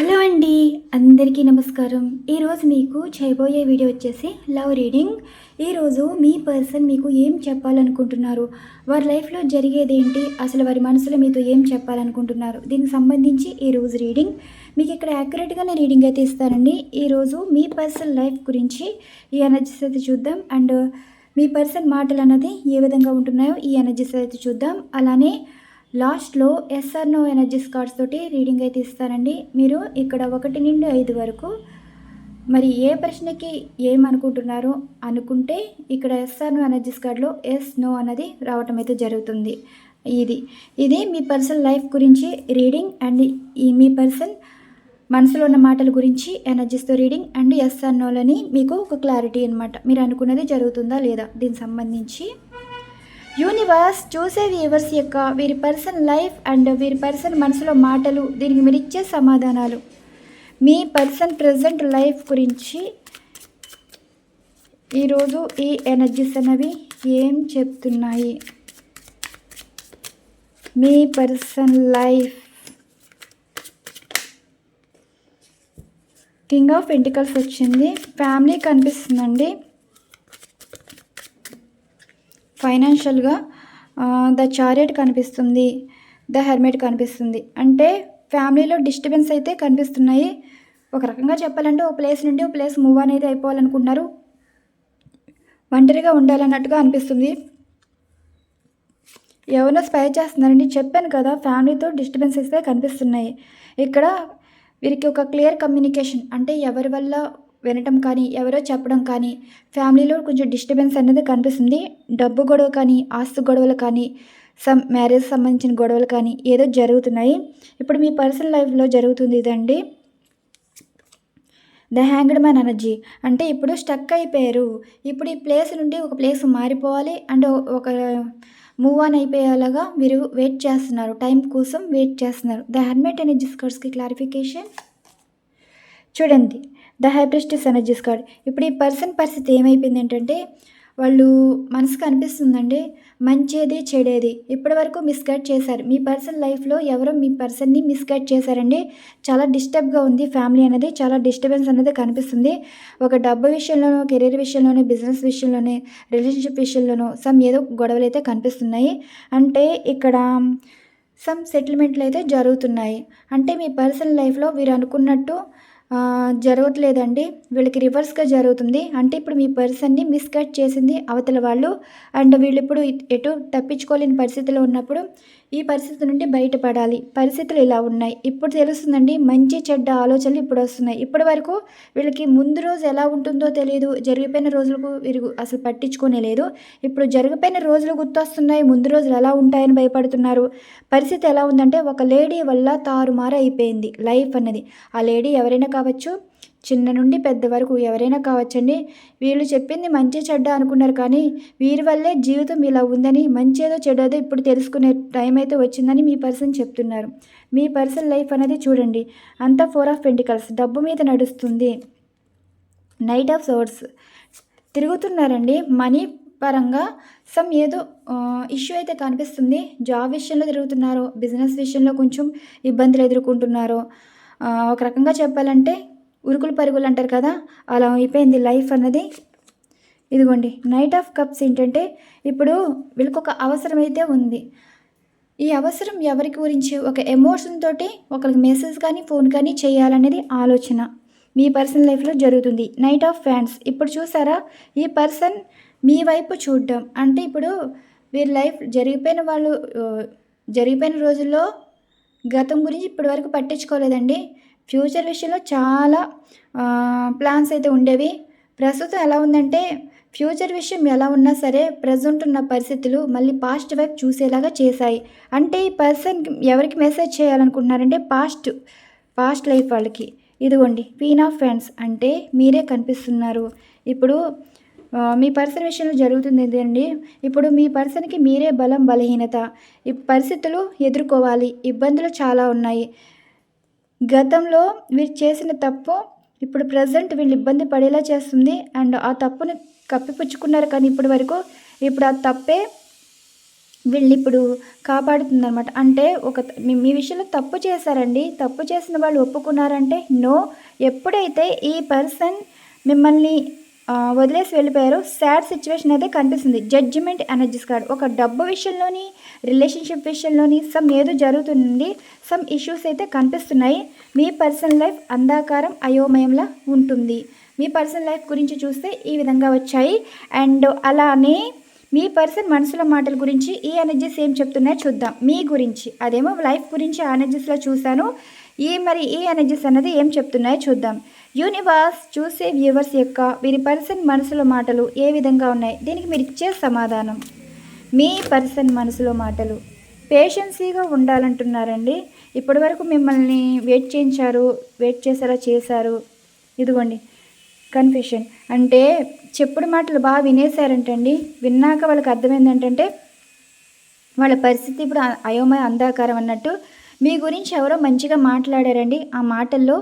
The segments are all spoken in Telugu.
హలో అండి అందరికీ నమస్కారం. ఈరోజు మీకు చేయబోయే వీడియో వచ్చేసి లవ్ రీడింగ్. ఈరోజు మీ పర్సన్ మీకు ఏం చెప్పాలనుకుంటున్నారు? వారి లైఫ్లో జరిగేది ఏంటి? అసలు వారి మనసులో మీతో ఏం చెప్పాలనుకుంటున్నారు? దీనికి సంబంధించి ఈరోజు రీడింగ్. మీకు ఇక్కడ యాక్యురేట్గానే రీడింగ్ అయితే ఇస్తానండి. ఈరోజు మీ పర్సన్ లైఫ్ గురించి ఈ ఎనర్జీస్ అయితే చూద్దాం. అండ్ మీ పర్సన్ మాటలు అన్నది ఏ విధంగా ఉంటున్నాయో ఈ ఎనర్జీస్ అయితే చూద్దాం. అలానే లాస్ట్లో yes or no energies cards తోటి రీడింగ్ అయితే ఇస్తారండి మీరు ఇక్కడ ఒకటి నుండి ఐదు వరకు మరి ఏ ప్రశ్నకి ఏమనుకుంటున్నారో అనుకుంటే ఇక్కడ ఎస్ఆర్ నో ఎనర్జీస్ కార్డ్లో ఎస్ నో అన్నది రావటం అయితే జరుగుతుంది. ఇది ఇది మీ పర్సన్ లైఫ్ గురించి రీడింగ్ అండ్ ఈ మీ పర్సన్ మనసులో ఉన్న మాటల గురించి ఎనర్జీస్తో రీడింగ్ అండ్ ఎస్ నోలని మీకు ఒక క్లారిటీ అనమాట మీరు అనుకున్నది జరుగుతుందా లేదా దీనికి సంబంధించి యూనివర్స్ చూసే వ్యూవర్స్ యొక్క వీరి పర్సన్ లైఫ్ అండ్ వీరి పర్సన్ మనసులో మాటలు దీనికి మీరు ఇచ్చే సమాధానాలు. మీ పర్సన్ ప్రజెంట్ లైఫ్ గురించి ఈరోజు ఈ ఎనర్జీస్ అనేవి ఏం చెప్తున్నాయి? మీ person life. King of pentacles వచ్చింది. ఫ్యామిలీ కనిపిస్తుందండి. ఫైనాన్షియల్గా ద చారియట్ కనిపిస్తుంది ద హెర్మెట్ కనిపిస్తుంది. అంటే ఫ్యామిలీలో డిస్టర్బెన్స్ అయితే కనిపిస్తున్నాయి. ఒక రకంగా చెప్పాలంటే ఒక ప్లేస్ నుండి ఓ ప్లేస్ మూవ్ అనేది అయిపోవాలనుకుంటున్నారు. ఒంటరిగా ఉండాలన్నట్టుగా అనిపిస్తుంది. ఎవరినో స్పై చేస్తున్నారండి చెప్పాను కదా ఫ్యామిలీతో డిస్టర్బెన్స్ అయితే కనిపిస్తున్నాయి. ఇక్కడ వీరికి ఒక క్లియర్ కమ్యూనికేషన్ అంటే ఎవరి వల్ల వినటం కానీ ఎవరో చెప్పడం కానీ ఫ్యామిలీలో కొంచెం డిస్టర్బెన్స్ అనేది కనిపిస్తుంది. డబ్బు గొడవ కానీ ఆస్తు గొడవలు కానీ సమ్ మ్యారేజ్ సంబంధించిన గొడవలు కానీ ఏదో జరుగుతున్నాయి. ఇప్పుడు మీ పర్సనల్ లైఫ్లో జరుగుతుంది ఇదండి. The hanged man energy. అంటే ఇప్పుడు స్టక్ అయిపోయారు. ఇప్పుడు ఈ ప్లేస్ నుండి ఒక ప్లేస్ మారిపోవాలి. అండ్ ఒక మూవ్ ఆన్ అయిపోయేలాగా మీరు వెయిట్ చేస్తున్నారు. టైం కోసం వెయిట్ చేస్తున్నారు. ద హ్యాండ్మేడ్ ఎనర్జీ స్కర్స్కి క్లారిఫికేషన్ చూడండి. The high prestige energies card ఇప్పుడు ఈ పర్సన్ పరిస్థితి ఏమైపోయింది ఏంటంటే వాళ్ళు మనసుకు అనిపిస్తుందండి మంచిది చెడేది. ఇప్పటి వరకు మిస్గైడ్ చేశారు. మీ పర్సన్ లైఫ్లో ఎవరో మీ పర్సన్ని మిస్గైడ్ చేశారండి. చాలా డిస్టర్బ్గా ఉంది ఫ్యామిలీ అనేది చాలా డిస్టర్బెన్స్ అనేది కనిపిస్తుంది. ఒక డబ్బు విషయంలోనో కెరీర్ విషయంలోనో బిజినెస్ విషయంలోనే రిలేషన్షిప్ విషయంలోనో సమ్ ఏదో గొడవలు అయితే కనిపిస్తున్నాయి. అంటే ఇక్కడ సమ్ సెటిల్మెంట్లు అయితే జరుగుతున్నాయి. అంటే మీ పర్సనల్ లైఫ్లో వీరు అనుకున్నట్టు జరగట్లేదండి. వీళ్ళకి రివర్స్గా జరుగుతుంది. అంటే ఇప్పుడు మీ పర్సన్ని మిస్గైడ్ చేసింది అవతల వాళ్ళు. అండ్ వీళ్ళు ఇప్పుడు ఎటు తప్పించుకోలేని పరిస్థితిలో ఉన్నప్పుడు ఈ పరిస్థితి నుండి బయటపడాలి. పరిస్థితులు ఇలా ఉన్నాయి. ఇప్పుడు తెలుస్తుందండి మంచి చెడ్డ ఆలోచనలు ఇప్పుడు వస్తున్నాయి. ఇప్పటి వరకు వీళ్ళకి ముందు రోజు ఎలా ఉంటుందో తెలియదు జరిగిపోయిన రోజులకు వీరు అసలు పట్టించుకునే లేదు. ఇప్పుడు జరిగిపోయిన రోజులు గుర్తొస్తున్నాయి. ముందు రోజులు ఎలా ఉంటాయని భయపడుతున్నారు. పరిస్థితి ఎలా ఉందంటే ఒక లేడీ వల్ల తారుమారు అయిపోయింది. లైఫ్ అన్నది. ఆ లేడీ ఎవరైనా కావచ్చు చిన్న నుండి పెద్ద వరకు ఎవరైనా కావచ్చండి. వీళ్ళు చెప్పింది మంచి చెడ్డ అనుకున్నారు కానీ వీరి వల్లే జీవితం ఇలా ఉందని మంచేదో చెడ్డదో ఇప్పుడు తెలుసుకునే టైం అయితే వచ్చిందని మీ పర్సన్ చెప్తున్నారు. మీ పర్సన్ లైఫ్ అనేది చూడండి. అంతా ఫోర్ ఆఫ్ పెంటికల్స్. డబ్బు మీద నడుస్తుంది. నైట్ ఆఫ్ సోర్స్ తిరుగుతున్నారండి. మనీ పరంగా సమ్ ఏదో ఇష్యూ అయితే కనిపిస్తుంది. జాబ్ విషయంలో తిరుగుతున్నారో. బిజినెస్ విషయంలో కొంచెం ఇబ్బందులు ఎదుర్కొంటున్నారో. ఒక రకంగా చెప్పాలంటే ఉరుకులు పరుగులు అంటారు కదా అలా అయిపోయింది లైఫ్ అన్నది. ఇదిగోండి నైట్ ఆఫ్ కప్స్ ఏంటంటే ఇప్పుడు వీళ్ళకొక అవసరం అయితే ఉంది. ఈ అవసరం ఎవరి గురించి? ఒక ఎమోషన్ తోటి ఒకరికి మెసేజ్ కానీ ఫోన్ కానీ చేయాలనేది ఆలోచన. మీ పర్సనల్ లైఫ్లో జరుగుతుంది. నైట్ ఆఫ్ ఫ్యాన్స్. ఇప్పుడు చూసారా ఈ పర్సన్ మీ వైపు చూడడం. అంటే ఇప్పుడు వీరి లైఫ్ జరిగిపోయిన వాళ్ళు జరిగిపోయిన రోజుల్లో గతం గురించి ఇప్పటివరకు పట్టించుకోలేదండి. ఫ్యూచర్ విషయంలో చాలా ప్లాన్స్ అయితే ఉండేవి. ప్రస్తుతం ఎలా ఉందంటే ఫ్యూచర్ విషయం ఎలా ఉన్నా సరే ప్రజెంట్ ఉన్న పరిస్థితులు మళ్ళీ పాస్ట్ వైపు చూసేలాగా చేశాయి. అంటే ఈ పర్సన్ ఎవరికి మెసేజ్ చేయాలనుకుంటున్నారంటే పాస్ట్ పాస్ట్ లైఫ్ వాళ్ళకి. ఇదిగోండి పీన్ ఆఫ్ ఫ్రెండ్స్ అంటే మీరే కనిపిస్తున్నారు. ఇప్పుడు మీ పర్సన్ విషయంలో జరుగుతుంది ఏంటండి ఇప్పుడు మీ పర్సన్కి మీరే బలం బలహీనత. ఈ పరిస్థితులు ఎదుర్కోవాలి. ఇబ్బందులు చాలా ఉన్నాయి. గతంలో వీరు చేసిన తప్పు ఇప్పుడు ప్రజెంట్ వీళ్ళు ఇబ్బంది పడేలా చేస్తుంది. అండ్ ఆ తప్పుని కప్పిపుచ్చుకున్నారు కానీ ఇప్పటి వరకు ఇప్పుడు ఆ తప్పే వీళ్ళని ఇప్పుడు కాపాడుతుంది అనమాట అంటే ఒక మీ విషయంలో తప్పు చేశారండి. తప్పు చేసిన వాళ్ళు ఒప్పుకున్నారంటే నో. ఎప్పుడైతే ఈ పర్సన్ మిమ్మల్ని వదిలేసి వెళ్ళిపోయారు. సాడ్ సిచ్యువేషన్ అయితే కనిపిస్తుంది. జడ్జిమెంట్ ఎనర్జీస్ కార్డ్ ఒక డబ్బు విషయంలోని రిలేషన్షిప్ విషయంలోని సమ్ ఏదో జరుగుతుంది సమ్ ఇష్యూస్ అయితే కనిపిస్తున్నాయి. మీ పర్సనల్ లైఫ్ అంధాకారం అయోమయంలా ఉంటుంది. మీ పర్సనల్ లైఫ్ గురించి చూస్తే ఈ విధంగా వచ్చాయి. అండ్ అలానే మీ పర్సన్ మనసులో మాటల గురించి ఈ ఎనర్జీస్ ఏం చెప్తున్నాయో చూద్దాం. మీ గురించి. అదేమో లైఫ్ గురించి ఆ ఎనర్జీస్లో చూశాను. ఈ మరి ఈ ఎనర్జీస్ అన్నది ఏం చెప్తున్నాయో చూద్దాం. యూనివర్స్ చూసే వ్యూవర్స్ యొక్క వీరి పర్సన్ మనసులో మాటలు ఏ విధంగా ఉన్నాయి? దీనికి మీరు ఇచ్చే సమాధానం. మీ పర్సన్ మనసులో మాటలు. పేషెన్సీగా ఉండాలంటున్నారండి. ఇప్పటివరకు మిమ్మల్ని వెయిట్ చేయించారు వెయిట్ చేసారా చేశారు? ఇదిగోండి. కన్ఫ్యూషన్ అంటే చెప్పుడు మాటలు బాగా వినేశారంటండి. విన్నాక వాళ్ళకి అర్థమైంది ఏంటంటే వాళ్ళ పరిస్థితి ఇప్పుడు అయోమయ అంధాకారం అన్నట్టు మీ గురించి ఎవరో మంచిగా మాట్లాడారండి. ఆ మాటల్లో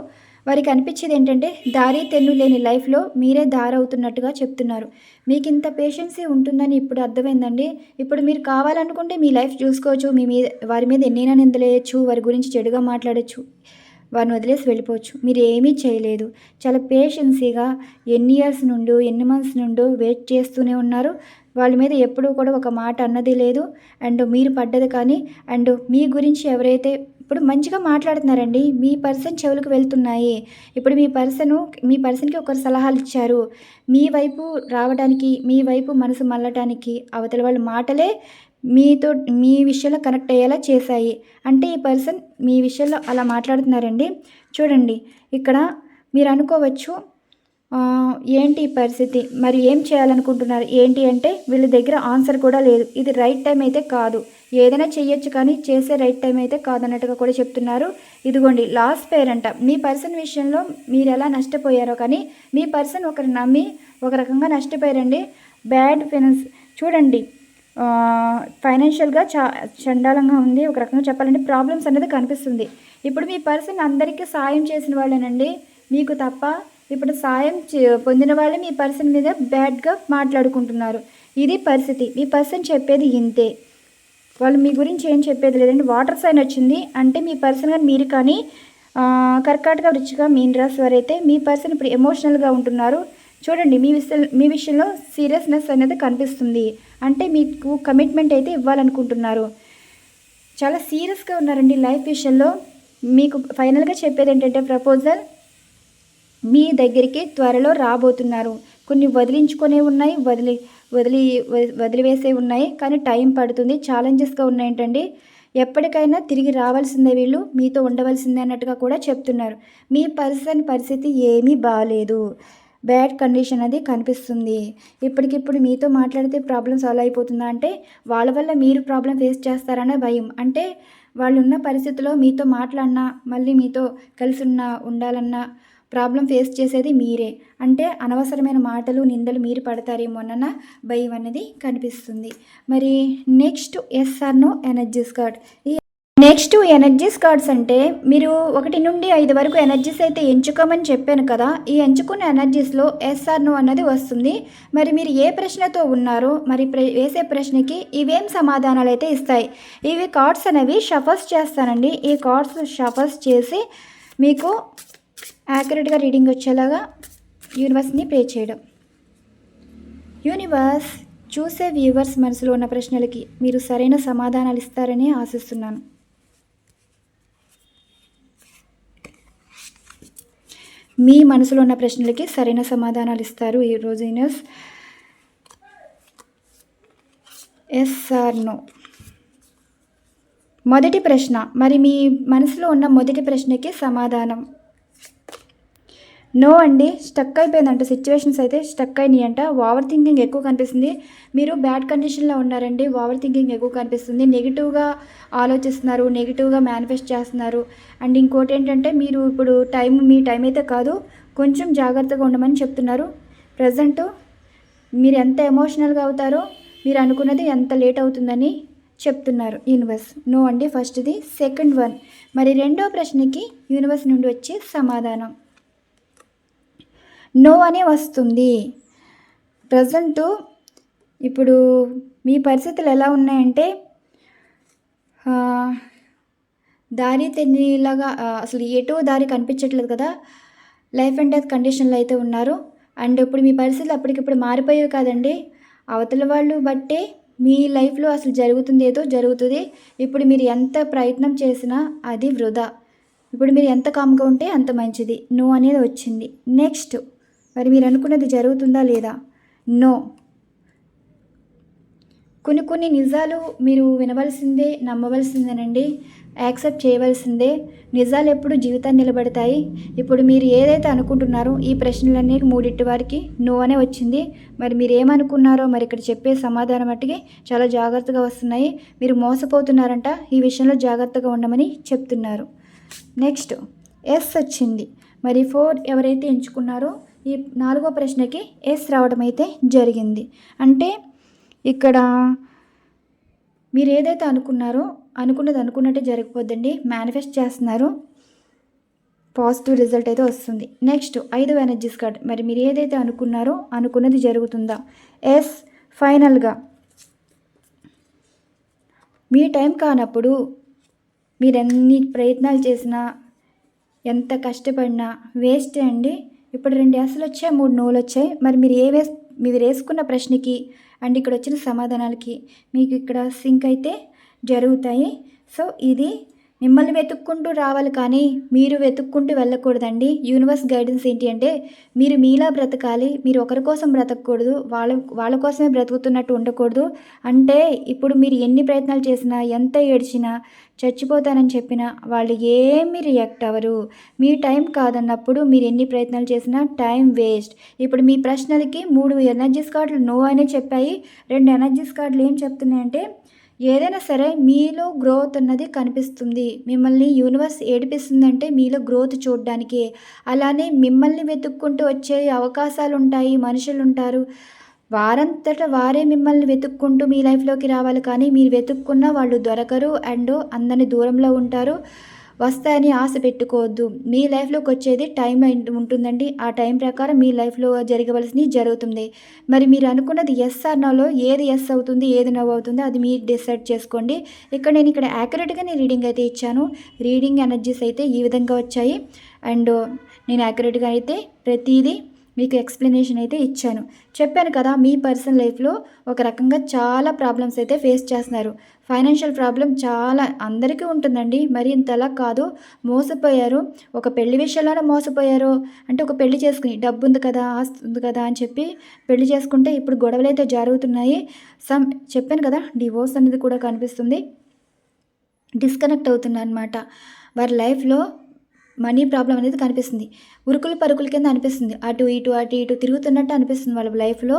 వారికి అనిపించేది ఏంటంటే దారి తెన్ను లేని లైఫ్లో మీరే దారి అవుతున్నట్టుగా చెప్తున్నారు. మీకు ఇంత పేషెన్సీ ఉంటుందని ఇప్పుడు అర్థమైందండి. ఇప్పుడు మీరు కావాలనుకుంటే మీ లైఫ్ చూసుకోవచ్చు. మీ మీద వారి మీద ఎన్నైనా నిందలేయచ్చు. వారి గురించి చెడుగా మాట్లాడచ్చు. వారిని వదిలేసి వెళ్ళిపోవచ్చు. మీరు ఏమీ చేయలేదు. చాలా పేషెన్సీగా ఎన్ని ఇయర్స్ నుండి ఎన్ని మంత్స్ నుండో వెయిట్ చేస్తూనే ఉన్నారు. వాళ్ళ మీద ఎప్పుడూ కూడా ఒక మాట అన్నది లేదు. అండ్ మీరు పడ్డది కానీ అండ్ మీ గురించి ఎవరైతే ఇప్పుడు మంచిగా మాట్లాడుతున్నారండి. మీ పర్సన్ చెవులకు వెళ్తున్నాయి. ఇప్పుడు మీ పర్సన్ మీ పర్సన్కి ఒకరు సలహాలు ఇచ్చారు. మీ వైపు రావడానికి మీ వైపు మనసు మళ్ళటానికి అవతల వాళ్ళ మాటలే మీతో మీ విషయంలో కనెక్ట్ అయ్యేలా చేశాయి. అంటే ఈ పర్సన్ మీ విషయంలో అలా మాట్లాడుతున్నారండి. చూడండి ఇక్కడ మీరు అనుకోవచ్చు ఏంటి ఈ పరిస్థితి? మరి ఏం చేయాలనుకుంటున్నారు? ఏంటి అంటే వీళ్ళ దగ్గర ఆన్సర్ కూడా లేదు. ఇది రైట్ టైం అయితే కాదు. ఏదైనా చేయొచ్చు కానీ చేసే రైట్ టైం అయితే కాదన్నట్టుగా కూడా చెప్తున్నారు. ఇదిగోండి లాస్ట్ పేరంట మీ పర్సన్ విషయంలో మీరు ఎలా నష్టపోయారో కానీ మీ పర్సన్ ఒకరు నమ్మి ఒక రకంగా నష్టపోయారండి. బ్యాడ్ ఫినాన్స్ చూడండి ఫైనాన్షియల్గా చా చండాలంగా ఉంది ఒక రకంగా చెప్పాలంటే ప్రాబ్లమ్స్ అనేది కనిపిస్తుంది. ఇప్పుడు మీ పర్సన్ అందరికీ సాయం చేసిన వాళ్ళేనండి. మీకు తప్ప ఇప్పుడు సాయం చే- పొందిన వాళ్ళే మీ పర్సన్ మీద బ్యాడ్గా మాట్లాడుకుంటున్నారు. ఇది పరిస్థితి. మీ పర్సన్ చెప్పేది ఇంతే. వాళ్ళు మీ గురించి ఏం చెప్పేది లేదండి. వాటర్ సైన్ వచ్చింది అంటే మీ పర్సన్ కానీ మీరు కానీ కర్కాటక రుచిగా మీన్ రాశి వారైతే మీ పర్సన్ ఇప్పుడు ఎమోషనల్గా ఉంటున్నారు. చూడండి మీ విషయం మీ విషయంలో సీరియస్నెస్ అనేది కనిపిస్తుంది. అంటే మీకు కమిట్మెంట్ అయితే ఇవ్వాలనుకుంటున్నారు. చాలా సీరియస్గా ఉన్నారండి లైఫ్ విషయంలో. మీకు ఫైనల్గా చెప్పేది ఏంటంటే ప్రపోజల్ మీ దగ్గరికి త్వరలో రాబోతున్నారు. కొన్ని వదిలించుకునే ఉన్నాయి వదిలి వదిలి వదిలివేసే ఉన్నాయి కానీ టైం పడుతుంది. ఛాలెంజెస్గా ఉన్నాయంటండి. ఎప్పటికైనా తిరిగి రావాల్సిందే వీళ్ళు. మీతో ఉండవలసిందే అన్నట్టుగా కూడా చెప్తున్నారు. మీ పర్సన్ పరిస్థితి ఏమీ బాగాలేదు బ్యాడ్ కండిషన్ అది కనిపిస్తుంది. ఇప్పటికిప్పుడు మీతో మాట్లాడితే ప్రాబ్లం సాల్వ్ అయిపోతుందా అంటే వాళ్ళ వల్ల మీరు ప్రాబ్లం ఫేస్ చేస్తారనే భయం. అంటే వాళ్ళు ఉన్న పరిస్థితిలో మీతో మాట్లాడినా మళ్ళీ మీతో కలిసి ఉన్న ఉండాలన్నా ప్రాబ్లం ఫేస్ చేసేది మీరే. అంటే అనవసరమైన మాటలు నిందలు మీరు పడతారేమోనన్న భయం అనేది కనిపిస్తుంది. మరి next yes or no energies card ఈ నెక్స్ట్ ఎనర్జీస్ కార్డ్స్ అంటే మీరు ఒకటి నుండి ఐదు వరకు ఎనర్జీస్ అయితే ఎంచుకోమని చెప్పాను కదా ఈ ఎంచుకున్న ఎనర్జీస్లో ఎస్ఆర్ నో అన్నది వస్తుంది. మరి మీరు ఏ ప్రశ్నతో ఉన్నారో మరి ప్ర- వేసే ప్రశ్నకి ఇవేం సమాధానాలు అయితే ఇస్తాయి. ఇవి కార్డ్స్ అనేవి షఫర్స్ చేస్తానండి. ఈ కార్డ్స్ షఫర్స్ చేసి మీకు యాక్యురేట్గా రీడింగ్ వచ్చేలాగా యూనివర్స్ని ప్రే చేయడం. యూనివర్స్ చూసే వ్యూవర్స్ మనసులో ఉన్న ప్రశ్నలకి మీరు సరైన సమాధానాలు ఇస్తారని ఆశిస్తున్నాను. మీ మనసులో ఉన్న ప్రశ్నలకి సరైన సమాధానాలు ఇస్తారు ఈరోజు యూనివర్స్. Yes are no. మొదటి ప్రశ్న. మరి మీ మనసులో ఉన్న మొదటి ప్రశ్నకి సమాధానం. నో అండి స్టక్ అయిపోయిందంట. సిచ్యువేషన్స్ అయితే స్టక్ అయినాయి అంట ఓవర్ థింకింగ్ ఎక్కువ కనిపిస్తుంది. మీరు బ్యాడ్ కండిషన్లో ఉన్నారండి. ఓవర్ థింకింగ్ ఎక్కువ కనిపిస్తుంది. నెగిటివ్గా ఆలోచిస్తున్నారు. నెగిటివ్గా మేనిఫెస్ట్ చేస్తున్నారు. అండ్ ఇంకోటి ఏంటంటే మీరు ఇప్పుడు టైం మీ టైం అయితే కాదు కొంచెం జాగ్రత్తగా ఉండమని చెప్తున్నారు. ప్రజెంట్ మీరు ఎంత ఎమోషనల్గా అవుతారో మీరు అనుకున్నది ఎంత లేట్ అవుతుందని చెప్తున్నారు యూనివర్స్ నో అండి ఫస్ట్ది సెకండ్ వన్ మరి రెండో ప్రశ్నకి యూనివర్స్ నుండి వచ్చే సమాధానం. నో అనే వస్తుంది. ప్రజెంటు ఇప్పుడు మీ పరిస్థితులు ఎలా ఉన్నాయంటే దారి తెలియలాగా అసలు ఎటో దారి కనిపించట్లేదు కదా. లైఫ్ అండ్ డెత్ కండిషన్లో అయితే ఉన్నారు. అండ్ ఇప్పుడు మీ పరిస్థితులు అప్పటికిప్పుడు మారిపోయేవి కాదండి. అవతల వాళ్ళు బట్టే మీ లైఫ్లో అసలు జరుగుతుంది ఏదో జరుగుతుంది. ఇప్పుడు మీరు ఎంత ప్రయత్నం చేసినా అది వృధా. ఇప్పుడు మీరు ఎంత కామ్గా ఉంటే అంత మంచిది. నో అనేది వచ్చింది. నెక్స్ట్. మరి మీరు అనుకున్నది జరుగుతుందా లేదా? నో. కొన్ని కొన్ని నిజాలు మీరు వినవలసిందే నమ్మవలసిందేనండి. యాక్సెప్ట్ చేయవలసిందే. నిజాలు ఎప్పుడు జీవితాన్ని నిలబడతాయి. ఇప్పుడు మీరు ఏదైతే అనుకుంటున్నారో ఈ ప్రశ్నలన్నీ మూడింటి వారికి నో అనే వచ్చింది. మరి మీరు ఏమనుకున్నారో మరి ఇక్కడ చెప్పే సమాధానం మట్టికి చాలా జాగ్రత్తగా వస్తున్నాయి. మీరు మోసపోతున్నారంట ఈ విషయంలో జాగ్రత్తగా ఉండమని చెప్తున్నారు. నెక్స్ట్ ఎస్ వచ్చింది. మరి ఫోర్ ఎవరైతే ఎంచుకున్నారో ఈ నాలుగో ప్రశ్నకి ఎస్ రావడం అయితే జరిగింది. అంటే ఇక్కడ మీరు ఏదైతే అనుకున్నారో అనుకున్నది అనుకున్నట్టే జరిగిపోద్దండి మేనిఫెస్ట్ చేస్తున్నారు పాజిటివ్ రిజల్ట్ అయితే వస్తుంది. నెక్స్ట్ ఐదు ఎనర్జీస్ కార్డ్ మరి మీరు ఏదైతే అనుకున్నారో అనుకున్నది జరుగుతుందా? ఎస్ ఫైనల్గా మీ టైం కానప్పుడు మీరు ఎన్ని ప్రయత్నాలు చేసినా ఎంత కష్టపడినా వేస్ట్ అండి. ఇప్పుడు రెండు యాసలు వచ్చాయి మూడు నోలు వచ్చాయి. మరి మీరు ఏ వేస్ మీరు వేసుకున్న ప్రశ్నకి అండ్ ఇక్కడ వచ్చిన సమాధానాలకి మీకు ఇక్కడ సింక్ అయితే జరుగుతాయి. సో ఇది మిమ్మల్ని వెతుక్కుంటూ రావాలి కానీ మీరు వెతుక్కుంటూ వెళ్ళకూడదండి. యూనివర్స్ గైడెన్స్ ఏంటి అంటే మీరు మీలా బ్రతకాలి మీరు ఒకరి కోసం బ్రతకూడదు వాళ్ళ వాళ్ళ కోసమే బ్రతుకుతున్నట్టు ఉండకూడదు. అంటే ఇప్పుడు మీరు ఎన్ని ప్రయత్నాలు చేసినా ఎంత ఏడ్చినా చచ్చిపోతానని చెప్పినా వాళ్ళు ఏమి రియాక్ట్ అవ్వరు. మీ టైం కాదన్నప్పుడు మీరు ఎన్ని ప్రయత్నాలు చేసినా టైం వేస్ట్. ఇప్పుడు మీ ప్రశ్నలకి మూడు ఎనర్జీస్ కార్డులు నో అనే చెప్పాయి. రెండు ఎనర్జీస్ కార్డులు ఏం చెప్తున్నాయంటే ఏదైనా సరే మీలో గ్రోత్ అన్నది కనిపిస్తుంది. మిమ్మల్ని యూనివర్స్ ఏడిపిస్తుందంటే మీలో గ్రోత్ చూడడానికి. అలానే మిమ్మల్ని వెతుక్కుంటూ వచ్చే అవకాశాలు ఉంటాయి మనుషులు ఉంటారు వారంతట వారే మిమ్మల్ని వెతుక్కుంటూ మీ లైఫ్లోకి రావాలి. కానీ మీరు వెతుక్కున్న వాళ్ళు దొరకరు. అండ్ అందరిని దూరంలో ఉంటారు. వస్తాయని ఆశ పెట్టుకోవద్దు. మీ లైఫ్లోకి వచ్చేది టైం ఉంటుందండి. ఆ టైం ప్రకారం మీ లైఫ్లో జరగవలసినవి జరుగుతుంది. మరి మీరు అనుకున్నది ఎస్ ఆర్ నోలో ఏది ఎస్ అవుతుంది ఏది నవ్ అవుతుంది అది మీరు డిసైడ్ చేసుకోండి. ఇక్కడ నేను ఇక్కడ యాక్యురేట్గా నేను రీడింగ్ అయితే ఇచ్చాను. రీడింగ్ ఎనర్జీస్ అయితే ఈ విధంగా వచ్చాయి. అండ్ నేను యాక్యురేట్గా అయితే ప్రతిదీ మీకు ఎక్స్ప్లెనేషన్ అయితే ఇచ్చాను. చెప్పాను కదా మీ పర్సనల్ లైఫ్లో ఒక రకంగా చాలా ప్రాబ్లమ్స్ అయితే ఫేస్ చేస్తున్నారు. ఫైనాన్షియల్ ప్రాబ్లం చాలా అందరికీ ఉంటుందండి. మరి ఇంతలా కాదు మోసపోయారు. ఒక పెళ్ళి విషయంలోనే మోసపోయారు. అంటే ఒక పెళ్ళి చేసుకుని డబ్బు ఉంది కదా ఆస్తి ఉంది కదా అని చెప్పి పెళ్ళి చేసుకుంటే ఇప్పుడు గొడవలు అయితే జరుగుతున్నాయి. సమ్ చెప్పాను కదా డివోర్స్ అనేది కూడా కనిపిస్తుంది. డిస్కనెక్ట్ అవుతుంది అనమాట వారి లైఫ్లో మనీ ప్రాబ్లం అనేది కనిపిస్తుంది. ఉరుకులు పరుకుల కింద అనిపిస్తుంది. అటు ఇటు అటు ఇటు తిరుగుతున్నట్టు అనిపిస్తుంది వాళ్ళ లైఫ్లో.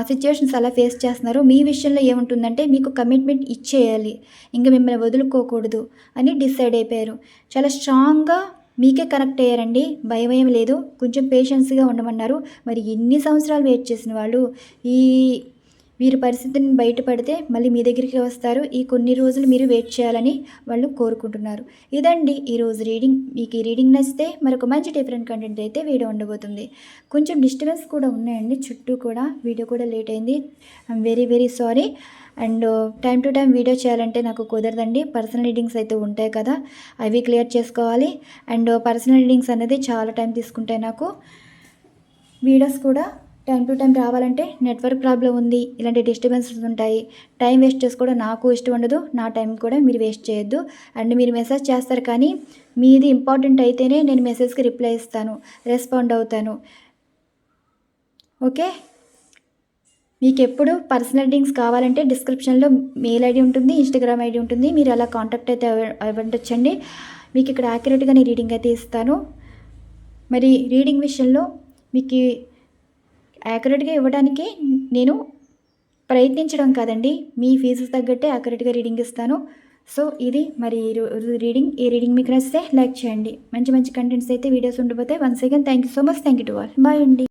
సిచ్యువేషన్స్ అలా ఫేస్ చేస్తున్నారు. మీ విషయంలో ఏముంటుందంటే మీకు కమిట్మెంట్ ఇచ్చేయాలి. ఇంకా మిమ్మల్ని వదులుకోకూడదు అని డిసైడ్ అయిపోయారు. చాలా స్ట్రాంగ్గా మీకే కనెక్ట్ అయ్యారండి. భయం ఏం లేదు. కొంచెం పేషెన్స్గా ఉండమన్నారు. మరి ఎన్ని సంవత్సరాలు వెయిట్ చేసిన వాళ్ళు? ఈ వీరి పరిస్థితిని బయటపడితే మళ్ళీ మీ దగ్గరికి వస్తారు. ఈ కొన్ని రోజులు మీరు వెయిట్ చేయాలని వాళ్ళు కోరుకుంటున్నారు. ఇదండి ఈరోజు రీడింగ్. మీకు ఈ రీడింగ్ నచ్చితే మరొక మంచి డిఫరెంట్ కంటెంట్ అయితే వీడియో ఉండబోతుంది. కొంచెం డిస్టర్బెన్స్ కూడా ఉన్నాయండి. చుట్టూ కూడా వీడియో కూడా లేట్ అయింది. I'm very very sorry and time to time video చేయాలంటే నాకు కుదరదండి. పర్సనల్ రీడింగ్స్ అయితే ఉంటాయి కదా అవి క్లియర్ చేసుకోవాలి. అండ్ పర్సనల్ రీడింగ్స్ అనేది చాలా టైం తీసుకుంటాయి నాకు. వీడియోస్ కూడా టైం టు టైం రావాలంటే నెట్వర్క్ ప్రాబ్లం ఉంది ఇలాంటి డిస్టర్బెన్సెస్ ఉంటాయి. టైం వేస్ట్ చేసుకోవడం నాకు ఇష్టం ఉండదు నా టైం కూడా మీరు వేస్ట్ చేయొద్దు. అండ్ మీరు మెసేజ్ చేస్తారు కానీ మీది ఇంపార్టెంట్ అయితేనే నేను మెసేజ్కి రిప్లై ఇస్తాను రెస్పాండ్ అవుతాను. ఓకే? మీకు ఎప్పుడు పర్సనల్ డింగ్స్ కావాలంటే డిస్క్రిప్షన్లో మెయిల్ ఐడి ఉంటుంది ఇన్స్టాగ్రామ్ ఐడి ఉంటుంది మీరు అలా కాంటాక్ట్ అయితే అవ్వండి మీకు ఇక్కడ యాక్యురేట్గా నేను రీడింగ్ అయితే ఇస్తాను. మరి రీడింగ్ విషయంలో మీకు యాక్యురేట్గా ఇవ్వడానికి నేను ప్రయత్నించడం కాదండి. మీ ఫీజు తగ్గట్టే యాక్యురేట్గా రీడింగ్ ఇస్తాను. సో ఇది మరి రీడింగ్ ఈ రీడింగ్ మీకు నచ్చితే లైక్ చేయండి. మంచి మంచి కంటెంట్స్ అయితే వీడియోస్ ఉండిపోతే once again thank you so much. Thank you to all. Bye అండి.